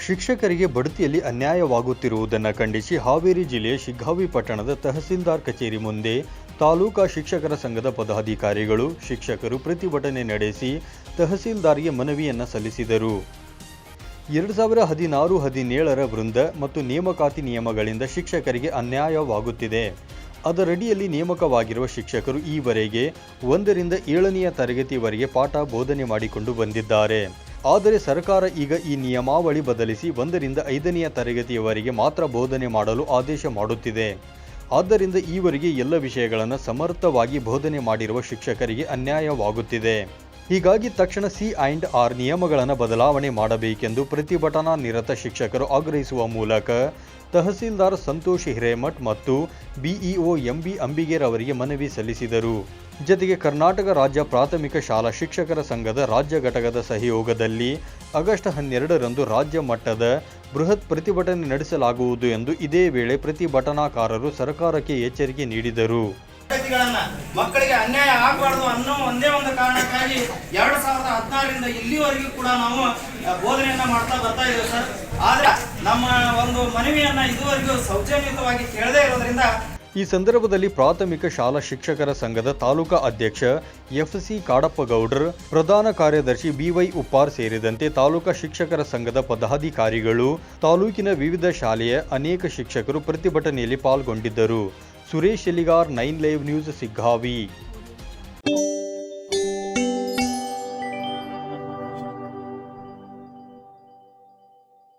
ಶಿಕ್ಷಕರಿಗೆ ಬಡ್ತಿಯಲ್ಲಿ ಅನ್ಯಾಯವಾಗುತ್ತಿರುವುದನ್ನು ಖಂಡಿಸಿ ಹಾವೇರಿ ಜಿಲ್ಲೆಯ ಶಿಗ್ಗಾವಿ ಪಟ್ಟಣದ ತಹಸೀಲ್ದಾರ್ ಕಚೇರಿ ಮುಂದೆ ತಾಲೂಕಾ ಶಿಕ್ಷಕರ ಸಂಘದ ಪದಾಧಿಕಾರಿಗಳು, ಶಿಕ್ಷಕರು ಪ್ರತಿಭಟನೆ ನಡೆಸಿ ತಹಸೀಲ್ದಾರ್ಗೆ ಮನವಿಯನ್ನು ಸಲ್ಲಿಸಿದರು. ಎರಡು ಸಾವಿರ ಹದಿನಾರು, ಹದಿನೇಳರ ವೃಂದ ಮತ್ತು ನೇಮಕಾತಿ ನಿಯಮಗಳಿಂದ ಶಿಕ್ಷಕರಿಗೆ ಅನ್ಯಾಯವಾಗುತ್ತಿದೆ. ಅದರಡಿಯಲ್ಲಿ ನೇಮಕವಾಗಿರುವ ಶಿಕ್ಷಕರು ಈವರೆಗೆ ಒಂದರಿಂದ ಏಳನೆಯ ತರಗತಿವರೆಗೆ ಪಾಠ ಬೋಧನೆ ಮಾಡಿಕೊಂಡು ಬಂದಿದ್ದಾರೆ. ಆದರೆ ಸರ್ಕಾರ ಈಗ ಈ ನಿಯಮಾವಳಿ ಬದಲಿಸಿ ಒಂದರಿಂದ ಐದನೆಯ ತರಗತಿಯವರೆಗೆ ಮಾತ್ರ ಬೋಧನೆ ಮಾಡಲು ಆದೇಶ ಮಾಡುತ್ತಿದೆ. ಆದ್ದರಿಂದ ಈವರೆಗೆ ಎಲ್ಲ ವಿಷಯಗಳನ್ನು ಸಮರ್ಥವಾಗಿ ಬೋಧನೆ ಮಾಡಿರುವ ಶಿಕ್ಷಕರಿಗೆ ಅನ್ಯಾಯವಾಗುತ್ತಿದೆ. ಹೀಗಾಗಿ ತಕ್ಷಣ ಸಿ ಆ್ಯಂಡ್ ಆರ್ ನಿಯಮಗಳನ್ನು ಬದಲಾವಣೆ ಮಾಡಬೇಕೆಂದು ಪ್ರತಿಭಟನಾ ನಿರತ ಶಿಕ್ಷಕರು ಆಗ್ರಹಿಸುವ ಮೂಲಕ ತಹಸೀಲ್ದಾರ್ ಸಂತೋಷ್ ಹಿರೇಮಠ್ ಮತ್ತು ಬಿಇಒ ಎಂಬಿ ಅಂಬಿಗೇರ್ ಅವರಿಗೆ ಮನವಿ ಸಲ್ಲಿಸಿದರು. ಜತೆಗೆ ಕರ್ನಾಟಕ ರಾಜ್ಯ ಪ್ರಾಥಮಿಕ ಶಾಲಾ ಶಿಕ್ಷಕರ ಸಂಘದ ರಾಜ್ಯ ಘಟಕದ ಸಹಯೋಗದಲ್ಲಿ ಆಗಸ್ಟ್ ಹನ್ನೆರಡರಂದು ರಾಜ್ಯ ಮಟ್ಟದ ಬೃಹತ್ ಪ್ರತಿಭಟನೆ ನಡೆಸಲಾಗುವುದು ಎಂದು ಇದೇ ವೇಳೆ ಪ್ರತಿಭಟನಾಕಾರರು ಸರ್ಕಾರಕ್ಕೆ ಎಚ್ಚರಿಕೆ ನೀಡಿದರು. ಮಕ್ಕಳಿಗೆ ಅನ್ಯಾಯ ಆಗಬಾರ್ದು ಅನ್ನೋ ಒಂದೇ ಒಂದು ಕಾರಣಕ್ಕಾಗಿ ಎರಡು ಸಾವಿರದ ಹದಿನಾರರಿಂದ ಇಲ್ಲಿವರೆಗೂ ಕೂಡ ನಾವು ಬೋಧನೆಯನ್ನ ಮಾಡ್ತಾ ಬರ್ತಾ ಇದ್ದೇವೆ ಸರ್. ಆದ್ರೆ ನಮ್ಮ ಒಂದು ಮನವಿಯನ್ನ ಇದುವರೆಗೂ ಸೌಜನ್ಯಯುತವಾಗಿ ಕೇಳದೇ ಇರೋದ್ರಿಂದ ಈ ಸಂದರ್ಭದಲ್ಲಿ ಪ್ರಾಥಮಿಕ ಶಾಲಾ ಶಿಕ್ಷಕರ ಸಂಘದ ತಾಲೂಕಾ ಅಧ್ಯಕ್ಷ ಎಫ್ಸಿ ಕಾಡಪ್ಪಗೌಡ್ರ್, ಪ್ರಧಾನ ಕಾರ್ಯದರ್ಶಿ ಬಿವೈ ಉಪ್ಪಾರ್ ಸೇರಿದಂತೆ ತಾಲೂಕಾ ಶಿಕ್ಷಕರ ಸಂಘದ ಪದಾಧಿಕಾರಿಗಳು, ತಾಲೂಕಿನ ವಿವಿಧ ಶಾಲೆಯ ಅನೇಕ ಶಿಕ್ಷಕರು ಪ್ರತಿಭಟನೆಯಲ್ಲಿ ಪಾಲ್ಗೊಂಡಿದ್ದರು. Suresh Eligar nine live news Siggavi